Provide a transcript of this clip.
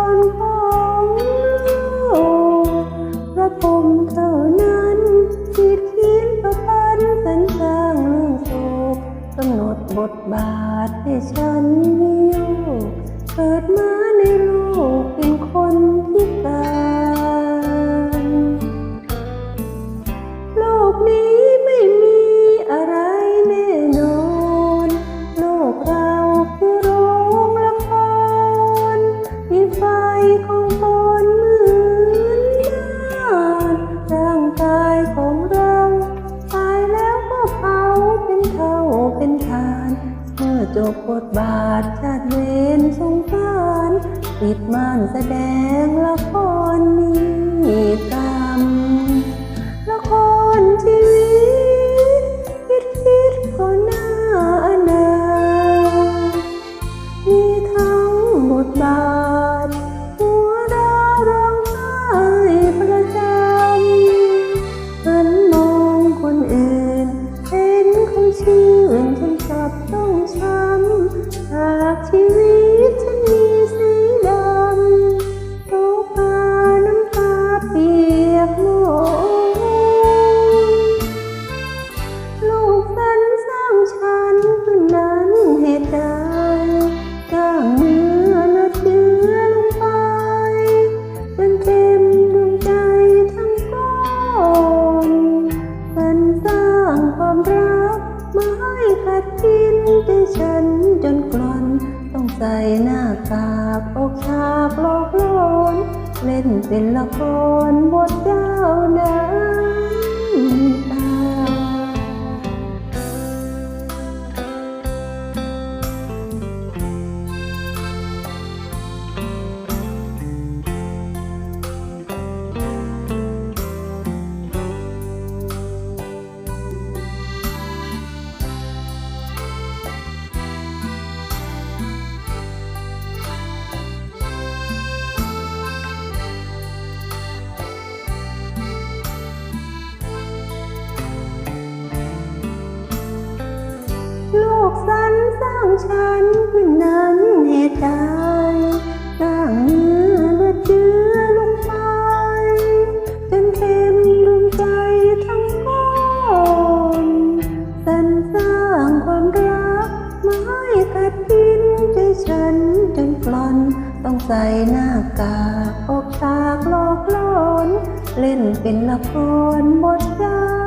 อนของโลกพระพรมเท่านั้นคิดคิดประพันธ์สันสร้างเรื่องโศกกำหนดบทบาทให้ฉันมีโยเกิดมา กบทบาทชาติเวนสงสารปิดม่านแสดงละครนี้ กินได้ฉันจนกลอน ต้องใส่หน้ากากอกฉากหลอกลอนเล่นเป็นละครบทเจ้าน้ ลกสรรสร้างฉันขึ้นนั้นเหตุใดสร้างเนื้อเลือดเชื้อลงไปจนเต็มดวงใจทั้งก้อนสรรสร้างความรักมาให้กัดกินใจฉันจนกลอนต้องใส่หน้ากากออกฉากหลอกหลอน เล่นเป็นละครบทเจ้า